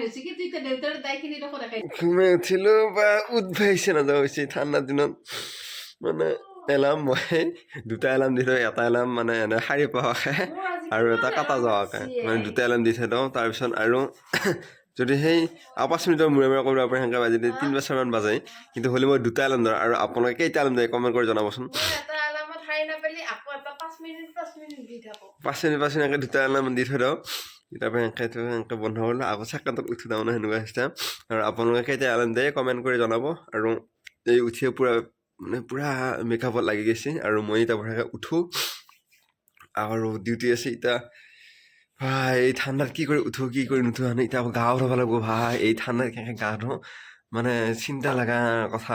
রয়েছে কি তুই তো দেউতার দায় কিনে দেখো দেখাই ঘুমে উঠিল বা উদ্ভাইছে নাযাওঁ হৈছে ঠাণ্ডা দিনত। মানে এলাৰ্ম মই দুটা এলাৰ্ম দি থওঁ এটা এলাৰ্ম মানে এনে সাৰি পোৱাকৈ আৰু এটা কাটা যোৱাকৈ মানে দুটা এলাৰ্ম দি থৈ দিওঁ তাৰপিছত আৰু যদি সেই আৰু পাঁচ মিনিটৰ মূৰে মূৰে কৰিব পাৰে সেনেকৈ বাজি তিনি বছৰমান বাজে কিন্তু হ'লে মই দুটা এলাৰ্ম ধৰোঁ আৰু আপোনালোকে কেইটা এলাৰ্ম দিয়ে কমেণ্ট কৰি জনাবচোন। পাঁচ মিনিট পাঁচ মিনিট দি থাকো। পাঁচ মিনিট পাঁচ মিনিট এনেকৈ দুটা এলাৰ্ম দি থৈ দিওঁ। এনেকৈ থৈ এনেকৈ বন্ধ কৰিলোঁ আকৌ ছেকেণ্ডত উঠি দিওঁ মানে সেনেকুৱা চিষ্টেম আৰু আপোনালোকে কেইটা এলাৰ্ম কমেণ্ট কৰি জনাব। আৰু এই উঠিয়ে পূৰা মানে পূৰা মেকআপত লাগি গৈছে। আৰু মই এতিয়া বঢ়িয়াকৈ উঠোঁ। আৰু ডিউটি আছে এতিয়া। ভাই, এই ঠাণ্ডাত কি কৰি উঠোঁ, কি কৰি নুঠোঁ মানে এতিয়া গা ধুব লাগিব ভাই। এই ঠাণ্ডাত কেনেকৈ গা ধোঁ মানে চিন্তা লগা কথা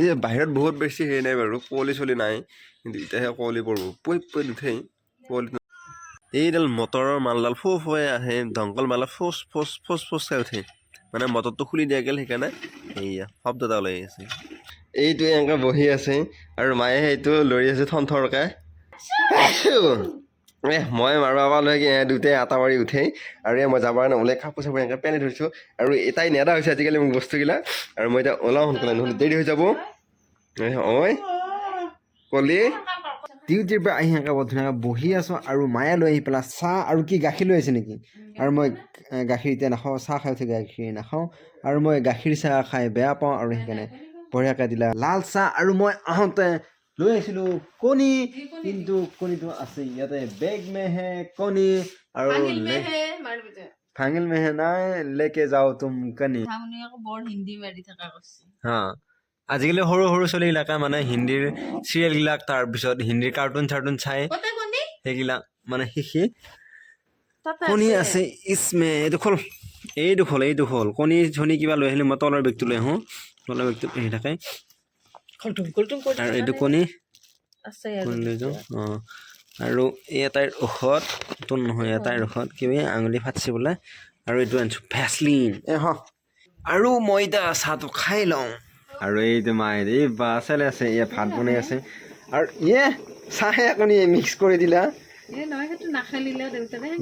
এই বাহিৰত বহুত বেছি হেৰি নাই বাৰু কুঁৱলী চলি নাই। কিন্তু এতিয়াহে কুঁৱলী পৰিব। পৈ পৈ নুঠেই। কুঁৱলী এইডাল মটৰৰ মালডাল ফু ফুৱাই আহে দংকল মালে ফোচ ফোচ ফোচ ফোচকৈ উঠে। মানে মটৰটো খুলি দিয়া গ'ল সেইকাৰণে এইয়া শব্দ এটা ওলাই আছে। এইটোৱে এনেকৈ বহি আছে আৰু মায়ে সেইটো লৰি আছে থন থৰকৈ। এ মই মাৰবা পৰা লৈ দুটাই আটা মাৰি উঠেই আৰু এই মই যাবৰ কাৰণে ওলাই কাপোৰ চাপোৰ এনেকৈ পেলাই ধৰিছোঁ আৰু এটাই নেদা হৈছে আজিকালি মোক বস্তুগিলা আৰু মই এতিয়া ওলাওঁ সোনকালে নহ'লে দেৰি হৈ যাব। ঐ কলি। ডিউটিৰ পৰা আহি এনেকৈ বৰ ধুনীয়াকৈ বহি আছোঁ আৰু মায়ে লৈ আহি পেলাই চাহ আৰু কি গাখীৰ লৈ আহিছে নেকি? আৰু মই গাখীৰ এতিয়া নাখাওঁ চাহ খাই উঠি গাখীৰ নাখাওঁ আৰু মই গাখীৰ চাহ খাই বেয়া পাওঁ আৰু সেইকাৰণে বঢ়িয়াকৈ দিলা লাল চাহ আৰু মই আহোঁতে লৈ আহিছিলোঁ কণী। কিন্তু কণীটো আছে ইয়াতে বেগ মেহে কণী আৰু ভাঙিল লে- মেহে নাই লেকে যাওঁ তুম কণী। ভাঙনি আকৌ বৰ হিন্দী মাৰি থকা কৰিছে হা। আজিকালি সৰু সৰু ছোৱালীবিলাকে মানে হিন্দীৰ চিৰিয়েলবিলাক তাৰপিছত হিন্দীৰ কাৰ্টুন চাৰ্টুন চাই সেইবিলাক মানে শিকি কণী আছে ইছমে এইটো খোল। এইটো খোল এইটো খোল। কণী চণী কিবা লৈ আহিলে মই তলৰ বেগটো লৈ আহোঁ। তলৰ বেগটো আহি থাকে। আৰু এইটো কণী। আছে লৈ যাওঁ। অঁ। আৰু এই এটাইৰ ঔষধ এইটো নহয় এটাইৰ ঔষধ। কিবা আঙুলি ফাটছি বোলে। আৰু এইটো আনিছোঁ ভেচলিন এ হ আৰু মই এতিয়া চাহটো খাই লওঁ। আৰু এইটো মায়ে এই বা চালে আছে এই ভাত বনাই আছে। আৰু ইয়ে চাহে কণী মিক্স কৰি দিলা। এই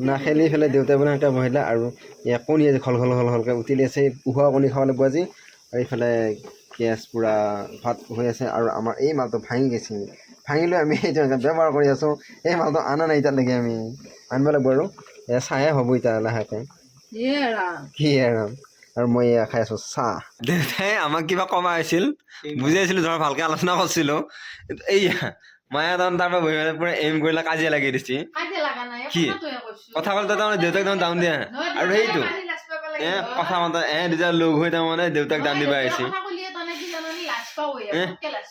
নাখেলি পেলাই দেউতাই বোলে এনেকৈ বহিলে আৰু এয়া কণী আজি খল খল খল খলকৈ উতলি আছে পোহা কণী খাব লাগিব আজি আৰু এইফালে গেছ পূৰা ভাত হৈ আছে আৰু আমাৰ এই মালটো ভাঙি গৈছে। ভাঙি লৈ আমি ব্যৱহাৰ কৰি আছোঁ। এই মালটো আনা নাই এতিয়ালৈকে আমি। আনিব লাগিব আৰু। চাহে হ'ব এতিয়া লাহেকৈ। ইয়ে কি আৰু আৰু মই এয়া খাই আছোঁ চাহ। দেউতাই আমাক কিবা কমাই আছিল বুজাইছিলোঁ ধৰ ভালকৈ আলোচনা কৰিছিলোঁ। এইয়া মায়ে তাৰমানে তাৰ পৰা বহি পেলাই পূৰা এইম কৰিলে কাজিয়া লাগি দিছে। কাজিয়া লাগা নাই কি? কথা ক'লে তাৰমানে দেউতাক তাৰমানে দাম দিয়া। আৰু সেইটো এ কথা মতে এ দুটা লগ হৈ তাৰমানে দেউতাক দাম দিব আহিছে।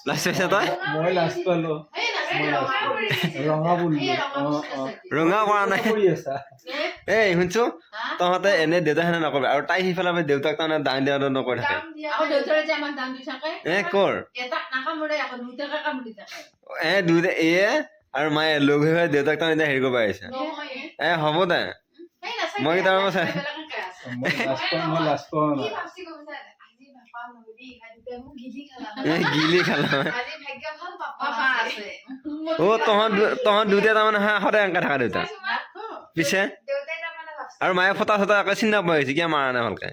লাজ পাইছা তই? মই লাজ পালো। ৰঙা কৰি কৰা নাই এই শুনছো? তহঁতে এনে দেউতাক সেনে নকবি আৰু তাই সিফালে দেউতাক তাৰমানে দাম দিয়া নকৰি থাকে? এ কৰ? এ দুইটা এয়ে আৰু মায়ে লগ হৈ দেউতাক তাৰমানে এতিয়া হেৰি কৰিব আহিছে। এ। হ'ব দে। মই মোক গিলি খালা। এ গিলি খালা আজি ভাগ্য ভালো পাপা আছে। অ তহঁত তহঁত দুইটা তাৰমানে হা সদায় এনেকৈ থাকা দেউতা পিছে? আৰু মায়ে ফটা চটা একে চিন্তা পোৱা হৈছে কিয় মাৰা নাই ভালকে?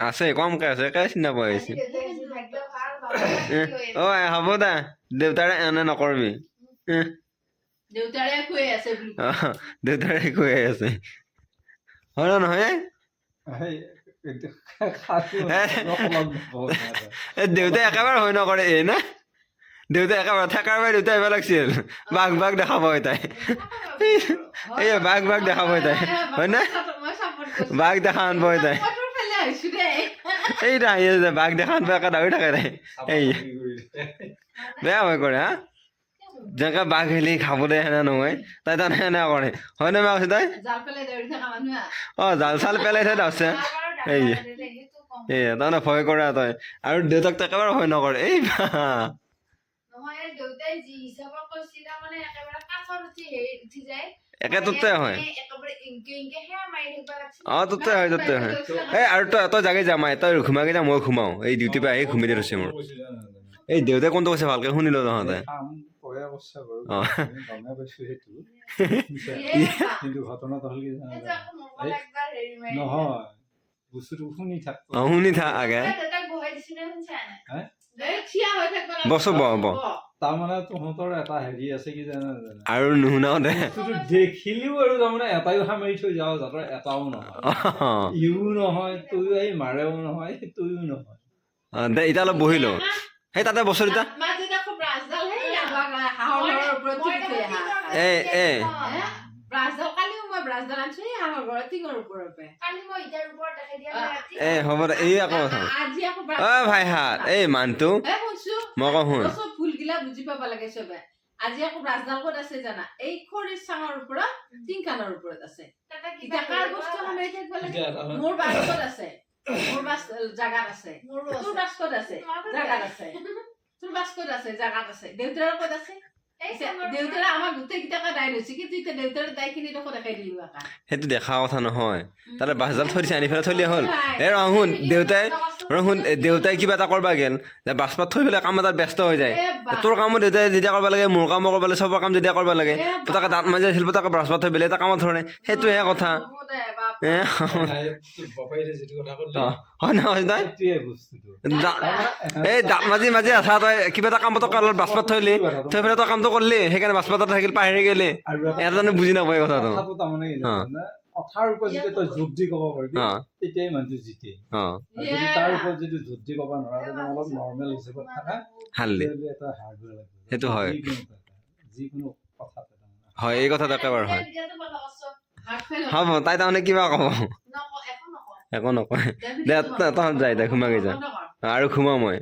আছে কমকে আছে একে চিন্তা পোৱা হৈছে অ হব দা দেউতাৰে এনে নকৰবি। দেউতাৰে কৈ আছে হয় নে নহয়? দেউতাই একেবাৰে হৈ নকৰে এই না? দেউতাই একেবাৰে থাকাৰ বাই দেউতাই আহিব লাগিছিল। বাঘ বাঘ দেখাব তাই এই বাঘ বাঘ দেখাব তাই হয় না। বাঘ দেখা আনব তাই তোৰ আছে বাঘ দেখা আনব একে দাউৰি থাকে তাই এই? বেয়া হৈ কৰে হা যেনেকৈ বাঘ হেলি খাবলৈ সেনে নহয় তাই তাৰমানে সেনে কৰে হয়নে বাৰু কৈছে তাই। অ জাল চাল পেলাই থৈ আছে এই। তাৰমানে ভয় কৰে তই আৰু দেউতাক তো একেবাৰে ভয় নকৰে এই। একে তোতে হয়। এ- একেবাৰে ইংকে ইংকে সেয়া মাৰি থাকিব লাগছিল। অ তোতে হয় তোতে হয়। এই আৰু তই তই জাগে যা মাই তই ঘুমাকে যা মই ঘুমাওঁ। এই ডিউটিৰ পৰা আহি ঘুমি দিয়ে ৰৈছে মোৰ? এই দেউতাই কোনটো কৈছে ভালকে তহঁতে। শুনি থাক। অ শুনি থাক আগে। দিলে। দেউতাক তাৰমানে তহঁতৰ এটা হেৰি আছে কি জানা জানা? আৰু নুশুনাও দে বস্তুটো দেখিলেও আৰু তাৰমানে এটাইও সামৰি থৈ যাওঁ যাতৰ এটাও নহয়। ইও নহয় তইও এই মাৰেও নহয় তইও নহয়। দে এতিয়া অলপ বহি লওঁ সেই তাতে বছৰ আনিছো এই হাঁহৰ ঘৰৰ টিঙৰ ওপৰৰ পৰা কালি মই ইটাৰ ওপৰত দেখাই দিয়া নাই ৰাতি। এ হ'ব দে এই আকৌ ভাই হাত এই মানুহটো মই কওঁ শুন। ভুলগিলা বুজি পাব লাগে চবে। আজি আকৌ ক'ত আছে জানা এই খৰিৰ চাঙৰ ওপৰত টিংকানৰ ওপৰত আছে। কাৰ বস্তু সামৰি থাকিব লাগে? মোৰ বাস্কত আছে। মোৰ বাছ জাগাত আছে। মোৰো তোৰ আছে। বাস্কত আছে। জাগাত আছে। আছে। তোৰ বাস্কত আছে জাগাত আছে। দেউতাৰ ক'ত আছে? এই এতিয়া চাঙৰ গোটেই কেইটাকে দাই লৈছে কিন্তু এতিয়া দেউতাৰ দায়খিনি দেখো দেখাই দিলো সেইটো দেখা কথা নহয়। তাতে বাছডাল থৈ দিছে আনি পেলাই থৈ দিয়া হ'ল। এ ৰ দেউতাই শুন দেউতাই কিবা এটা কৰবা গেল। যে বাছপাত থৈ পেলাই কাম এটাত ব্যস্ত হৈ যায়। তোৰ কামো দেউতাই যেতিয়া কৰিব লাগে মোৰ কামো কৰিব লাগে চবৰ কাম যেতিয়া কৰিব লাগে পতাকে দাঁত মাজি আছিল পতাকে ব্ৰাছপাত থৈ বেলেগ এটা কামত ধৰে। সেইটোহে কথা। হয় এই দাঁত মাজি মাজি আছা তই কিবা এটা কামত বাছপাত থৈলি থৈ পেলাই তই কামটো কৰলি সেইকাৰণে বাছপাতত থাকিল পাহৰি গেলি। এটা জানো বুজি নাপায় কথাটো। কথাৰ ওপৰত যেতিয়া তই যোগ দি ক'ব পাৰিবি তেতিয়াই মানুহটো জিতে। যদি তাৰ ওপৰত যদি যোগ দি ক'ব নোৱাৰা তেনে অলপ নৰ্মেল হিচাপত থাকা তেতিয়াহ'লে এটা হাৰ্ডৱেৰ লাগিব। সেইটো হয়। যিকোনো তাৰমানে। হয় এই কথাটো একেবাৰে হয়। কথা হ'ব তাই তাৰমানে কিবা ক'ব। একো নকয়। দে, তহঁত যাই দে বন্ধ কৰ। আৰু ঘুমাও মই।